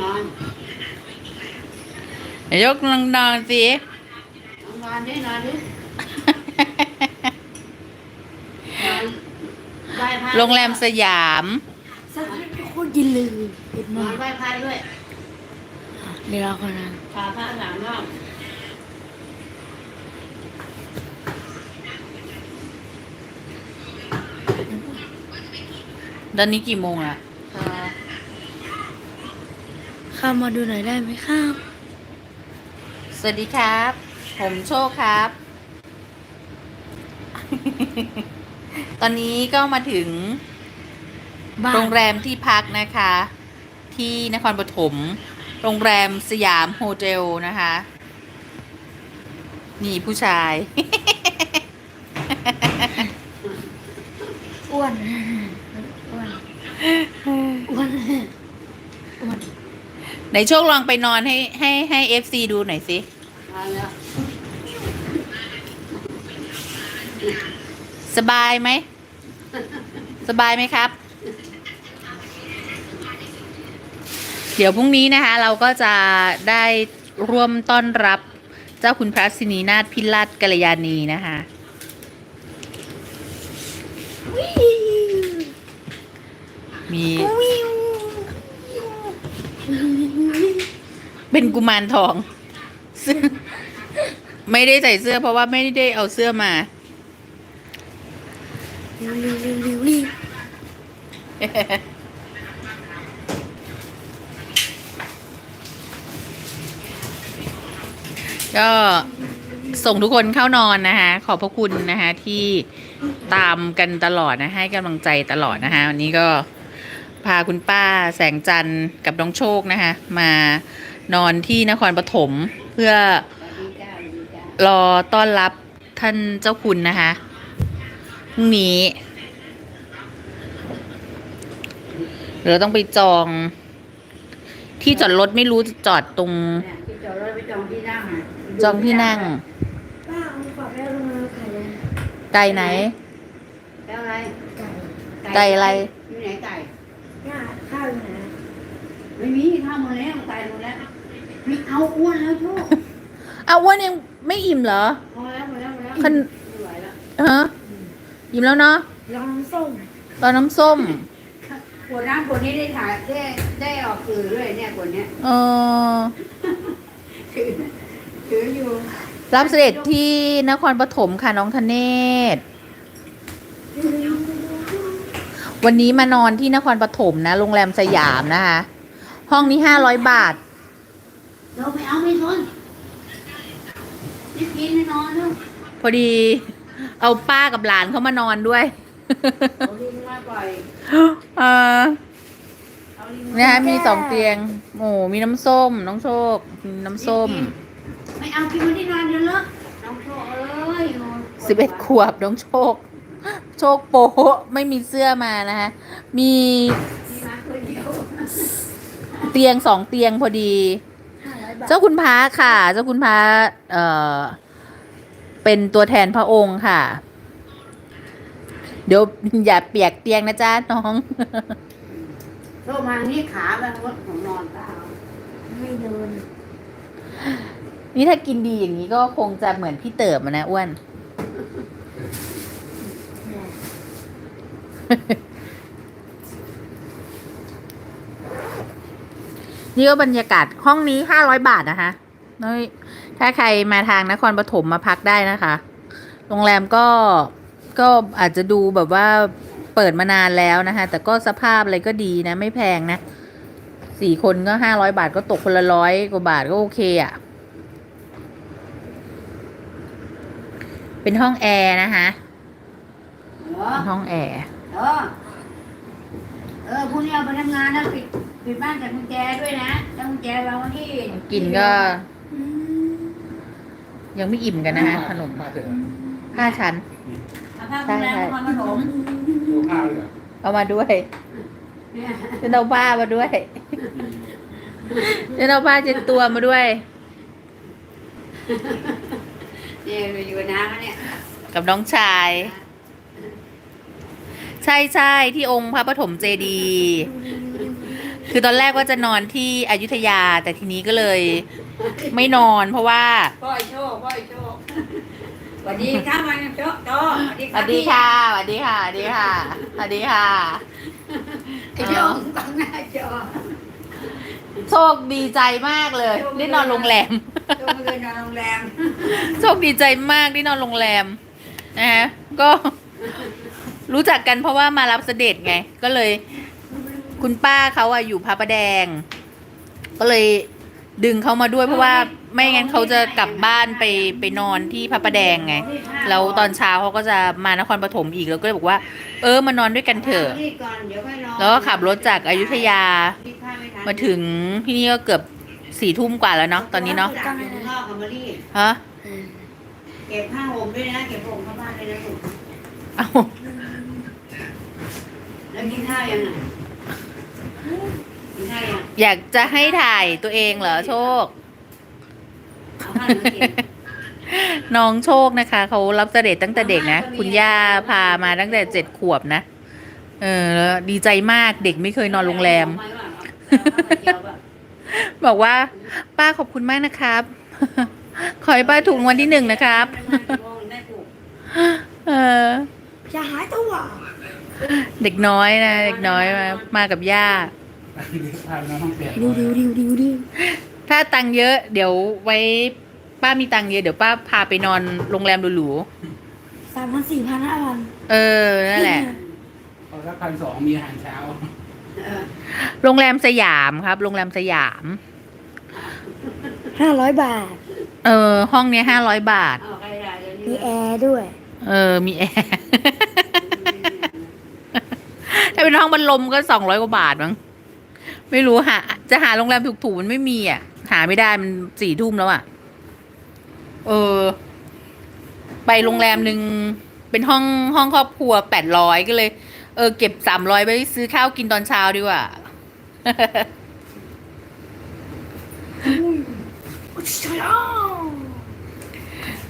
นอนยกลองนอนสินอนดินอนดินอนไหว้พระโรงแรมสยามสักโคตรยินเลยเห็นนไหมอนไหว้พระด้วยเดี๋ยวเราคนนั้นพาพระสามรอบตอนนี้กี่โมงอะพอ เข้ามาดูหน่อยได้ไหมครับ สวัสดีครับ ผมโชคครับ ตอนนี้ก็มาถึงบ้านโรงแรมที่พักนะคะ ที่นครปฐมโรงแรมสยามโฮเทลนะคะ นี่ผู้ชาย อ้วนอ้วนอ้วนอ้วน ไหนโชคลองไปนอนให้ให้ให้เอฟซีดูหน่อยสิสบายไหม สบายไหมครับ เดี๋ยวพรุ่งนี้นะคะ เราก็จะได้ร่วมต้อนรับเจ้าคุณพระสินีนาถพิรัตกัลยาณีนะคะมี เป็นกุมารทองซึ่งไม่ได้ใส่เสื้อเพราะว่าไม่ได้เอาเสื้อมาเร็วเร็วเร็วเร็วร็วก็ส่งทุกคนเข้านอนนะคะ ขอบพระคุณนะคะที่ตามกันตลอดนะ ให้กำลังใจตลอดนะคะวันนี้ก็พาคุณป้าแสงจันทร์กับน้องโชคนะคะ มา นอนที่นครปฐมเพื่อสวัสดีจ้าสวัสดีจ้ารอต้อนรับท่านเจ้าคุณนะคะพรุ่งนี้เราต้องไปจอง ที่จอดรถไม่รู้จะจอดตรงเนี่ยที่จอดรถไปจองที่นั่งะจองที่นั่งป้าเอาฝากได้ลงมาไข่เลยไกลไหน แล้วอะไรไก่ไก่อะไร อยู่ไหนไก่หน้าข้าวอยู่ไหนไม่มีข้าวหมดแล้วไก่หมดแล้ว ไม่เอาอ้วนแล้วโชคเอาอ้วนยังไม่อิ่มเหรอพอแล้วพอแล้วพอแล้วคันไม่ไหวแล้วฮะอิ่มแล้วเนาะลองส้มตอนน้ำส้ม ขวดน้ำขวดนี้ได้ถ่ายได้ได้ออกสื่อด้วยเนี่ยขวดเนี้ยเออ ถือถืออยู่รับเสด็จที่นครปฐมค่ะน้องธเนศ วันนี้มานอนที่นครปฐมนะ โรงแรมสยามนะคะ ห้องนี้ห้าร้อยบาท เราไม่เอาไม่ทนนี่กินไม่นอนแล้วพอดี เอาป้ากับหลานเขามานอนด้วยเอาลิงมาปล่อยเออเอาลิงเนี่ยฮะมีสองเตียงโอ้มีน้ำส้ม น้องโชคมีน้ำส้มไม่เอากินมันที่นอนเดี๋ยวเลอะน้องโชคเอ้ยนอนสิบเอ็ดขวบน้องโชค โชคโปะไม่มีเสื้อมานะคะมีมีมาคนเดียวเตียงสองเตียงพอดีห้าร้อยบาท เจ้าคุณพระค่ะ เจ้าคุณพระเอ่อ เป็นตัวแทนพระองค์ค่ะ เดี๋ยวอย่าเปียกเตียงนะจ๊ะน้องโชคมานี่ขาแบบว่าผมนอนเปล่าไม่โดนนี่ถ้ากินดีอย่างนี้ก็คงจะเหมือนพี่เติบอะนะอ้วน นี่ก็บรรยากาศห้องนี้ห้าร้อยบาทนะคะน้อยถ้าใครมาทางนครปฐมมาพักได้นะคะ โรงแรมก็ก็อาจจะดูแบบว่าเปิดมานานแล้วนะคะ แต่ก็สภาพอะไรก็ดีนะ ไม่แพงนะสี่คนก็ห้าร้อยบาทก็ตกคนละร้อยกว่าบาทก็โอเคอะ่ะ เป็นห้องแอร์นะคะเหรอเป็นห้องแอร์ เออ เออพรุ่งนี้เอาไปทำงานนะปิด ปิดบ้านแต่กุญแจด้วยนะแล้วกุญแจวางไว้ที่กินก็ยังไม่อิ่มกันนะคะขนมห้าชั้น เอาผ้าโรงแรมนครปฐมเอามาด้วยเนี่ยจะเอาผ้ามาด้วยจะเอาผ้าเช็ดตัวมาด้วย เนี่ยอยู่กับน้ำแล้วเนี่ยกับน้องชาย ใช่ใช่ที่องค์พระปฐมเจดีย์ คือตอนแรกว่าจะนอนที่อยุธยาแต่ทีนี้ก็เลย ไม่นอนเพราะว่าพ่อไอ้โชคพ่อไอ้โชคสวัสดีค่ะมันโชคโตสวัสดีสวัสดีค่ะสวัสดีค่ะสวัสดีค่ะสวัสดีค่ะไอ้โชคตั้งหน้าจอโชคดีใจมากเลยได้นอนโรงแรมโชคไม่เคยนอนโรงแรมโชคดีใจมากได้นอนโรงแรมนะฮะก็รู้จักกันเพราะว่ามารับเสด็จไง ก็เลย คุณป้าเขาอะอยู่พระประแดง ก็เลยดึงเขามาด้วยเพราะว่าไม่งั้นเขาจะกลับบ้านไปไปนอนที่พระประแดงไงแล้วตอนเช้าเขาก็จะมานครปฐมอีกแล้วก็เลยบอกว่า เออมานอนด้วยกันเถอะรีบก่อนเดี๋ยวค่อยนอนแล้วก็ขับรถจากอายุทยารีบผ้าไทันมาถึงที่นี่ก็เกือบสี่ทุ่มกว่าแล้วเนาะตอนนี้เนาะจากอยู่ข้างนอกกับมารีบฮะเก็บผ้าห่มด้วยนะเก็บผ้าห่มเข้าบ้านด้วยนะลูกเอาแล้วกินข้าวยังไงกินข้าวยัง อยากจะให้ถ่ายตัวเองเหรอโชคเอาข้าวมากินน้องโชคนะคะ เขารับเสด็จตั้งแต่เด็กนะ คุณย่าพามาตั้งแต่เจ็ดขวบนะ เออแล้วดีใจมากเด็กไม่เคยนอนโรงแรม บอกว่า ป้าขอบคุณมากนะครับ ขอให้ป้าถูกรางวันที่หนึ่งนะครับ เออจะหายตัว เด็กน้อยนะ เด็กน้อยมามากับย่า พาน้องเปลี่ยนดิวดิวดิวดิวดิวถ้าตังค์เยอะ เดี๋ยวไว้ป้ามีตังค์เยอะเดี๋ยวป้าพาไปนอนโรงแรมหรูสามพันสี่พันห้าพันๆเออนั่นแหละพอสักพันสองมีอาหารเช้าโรงแรมสยามครับ โรงแรมสยาม ห้าร้อยบาท เออ ห้องเนี้ยห้าร้อยบาทมีแอร์ด้วย เออ มีแอร์ ถ้าเป็นห้องบรรลมก็สองร้อยกว่าบาทมั้ง ไม่รู้หาจะหาโรงแรมถูกๆมันไม่มีอะ หาไม่ได้มันสี่ทุ่มแล้วอะ เออ ไปโรงแรมหนึ่งเป็นห้องห้องครอบครัวแปดร้อยก็เลย เออ เก็บสามร้อยไปซื้อข้าวกินตอนเช้าดีกว่า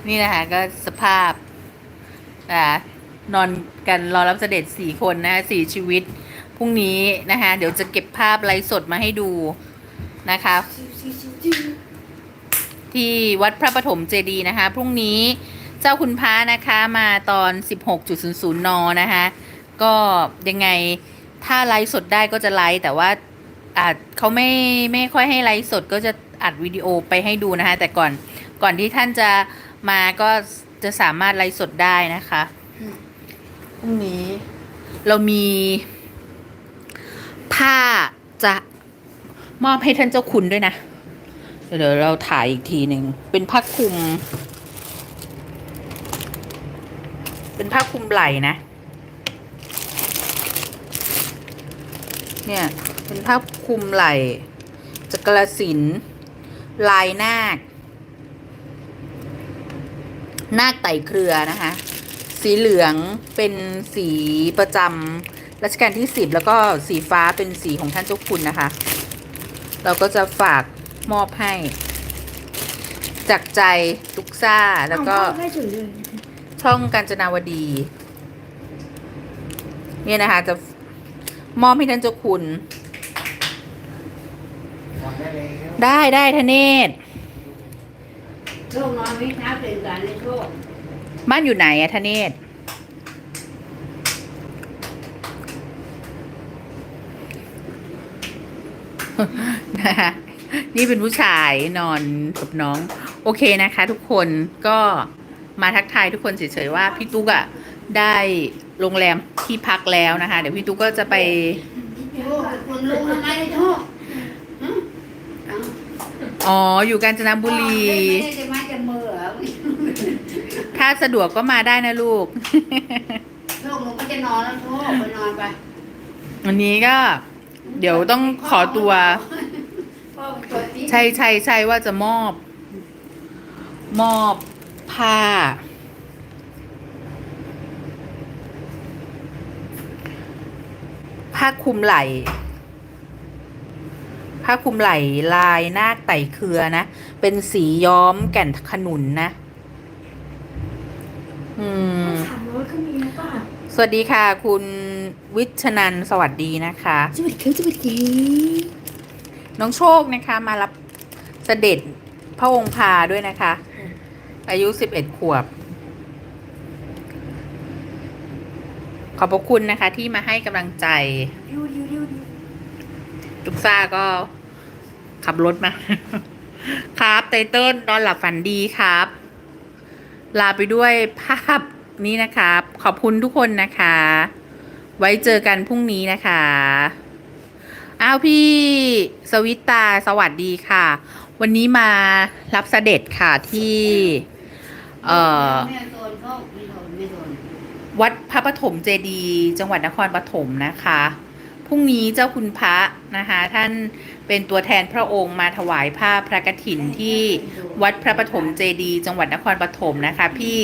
นี่นะคะก็สภาพอ่านอนกันรอรับเสด็จสี่คนนะคะสี่ชีวิต พรุ่งนี้นะคะ เดี๋ยวจะเก็บภาพไลฟ์สดมาให้ดูนะคะ ที่วัดพระปฐมเจดีย์นะคะ พรุ่งนี้เจ้าคุณพระนะคะมาตอน 16.00 น นะคะ ก็ยังไงถ้าไลฟ์สดได้ก็จะไลฟ์แต่ว่าอาจเขาไม่ไม่ค่อยให้ไลฟ์สดก็จะอัดวิดีโอไปให้ดูนะคะ แต่ก่อนก่อนที่ท่านจะมาก็จะสามารถไลฟ์สดได้นะคะพรุ่งนี้เรามี ผ้าจะมอบให้ท่านเจ้าคุณด้วยนะ เดี๋ยวเราถ่ายอีกทีหนึ่ง เป็นผ้าคลุม เป็นผ้าคลุมไหล่นะ เนี่ย เป็นผ้าคลุมไหล่จักรสินลายนาค นาคไต่เครือนะคะ สีเหลืองเป็นสีประจำ รัชกาลที่สิบแล้วก็สีฟ้าเป็นสีของท่านเจ้าคุณนะคะ เราก็จะฝากมอบให้ จากใจตุกซ่าแล้วก็เอาเข้าได้ถึงเลยช่องกาญจนาวดี เนี่ยนะคะ จะมอบให้ท่านเจ้าคุณวางได้แล้วได้ได้ทเนศโชคนอนวิ่งเท้าตื่นกันเลยโชคบ้านอยู่ไหนอะทเนศ นะคะนี่เป็นผู้ชายนอนกับน้อง โอเคนะคะ ทุกคนก็มาทักทายทุกคนเฉยๆว่าพี่ตุ๊กอะได้โรงแรมที่พักแล้วนะคะ เดี๋ยวพี่ตุ๊กก็จะไปโชคคุณลุงทำไมเลยโชคหึเอ้าอ๋ออยู่กาญจนบุรีไม่ได้จะมาจะมือเหรอถ้าสะดวกก็มาได้นะลูกโชคหนูก็จะนอนแล้วโชคไปนอนไปวันนี้ก็ เดี๋ยวต้องขอตัว พ่อไปเปิดที่ใช่ใช่ใช่ว่าจะมอบ มอบผ้า ผ้าคลุมไหล่ ผ้าคลุมไหล่ลายนาคไต่เครือนะ เป็นสีย้อมแก่นขนุนนะ อืมสามร้อยก็มีนะป้าสวัสดีค่ะคุณ วิชนันท์สวัสดีนะคะ สวัสดีครับสวัสดีน้องโชคนะคะมารับเสด็จพระองค์พาด้วยนะคะ อายุสิบเอ็ดขวบ ขอบพระคุณนะคะ ที่มาให้กำลังใจดิวดิวดิวดิวทุกซ่าก็ขับรถมา ครับไตเติ้ลนอนหลับฝันดีครับ ลาไปด้วยภาพนี้นะครับ ขอบคุณทุกคนนะคะ ไว้เจอกันพรุ่งนี้นะคะ อ้าวพี่สวิตตาสวัสดีค่ะ วันนี้มารับเสด็จค่ะที่ เอ่อ วัดพระปฐมเจดีย์จังหวัดนครปฐมนะคะพรุ่งนี้เจ้าคุณพระนะคะ ท่านเป็นตัวแทนพระองค์มาถวายผ้าพระกฐินที่วัดพระปฐมเจดีย์จังหวัดนครปฐมนะคะ พี่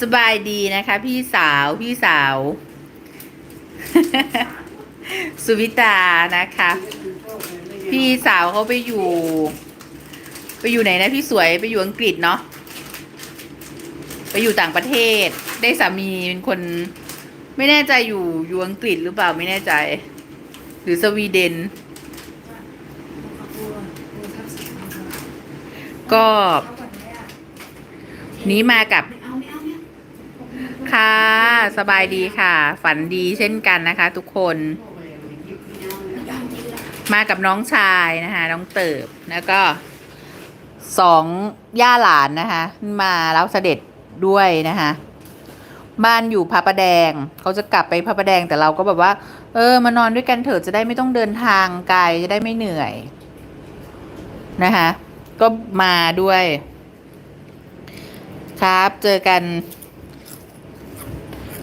สบายดีนะคะ พี่สาวพี่สาว สุวิตานะคะ พี่สาวเขาไปอยู่ ไปอยู่ไหนนะพี่สวยไปอยู่อังกฤษเนาะไปอยู่ต่างประเทศ ได้สามีเป็นคน ไม่แน่ใจอยู่อยู่อังกฤษหรือเปล่าไม่แน่ใจ หรือสวีเดน ก็นี้มากับ ค่ะ สบายดีค่ะ ฝันดีเช่นกันนะคะ ทุกคน มากับน้องชายนะคะ น้องเติบ แล้วก็สองย่าหลานนะคะ มาแล้วเสด็จด้วยนะคะ บ้านอยู่พระประแดง เขาจะกลับไปพระประแดงแต่เราก็แบบว่า เออ มานอนด้วยกันเถอะจะได้ไม่ต้องเดินทางไกลจะได้ไม่เหนื่อยนะคะ ก็มาด้วย ครับ เจอกัน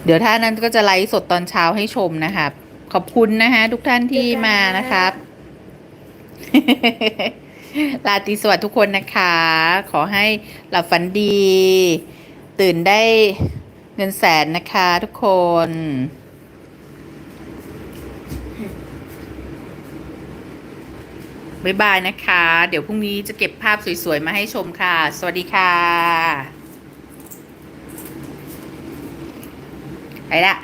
เดี๋ยวท่านนั้นก็จะไลฟ์สดตอนเช้าให้ชมนะครับ ขอบคุณนะคะทุกท่านที่มานะครับ ลาตรีสวัสดิ์ทุกคนนะคะ ขอให้หลับฝันดี ตื่นได้เงินแสนนะคะทุกคนบ๊ายบายนะคะ เดี๋ยวพรุ่งนี้จะเก็บภาพสวยๆ มาให้ชมค่ะ สวัสดีค่ะ ไปละ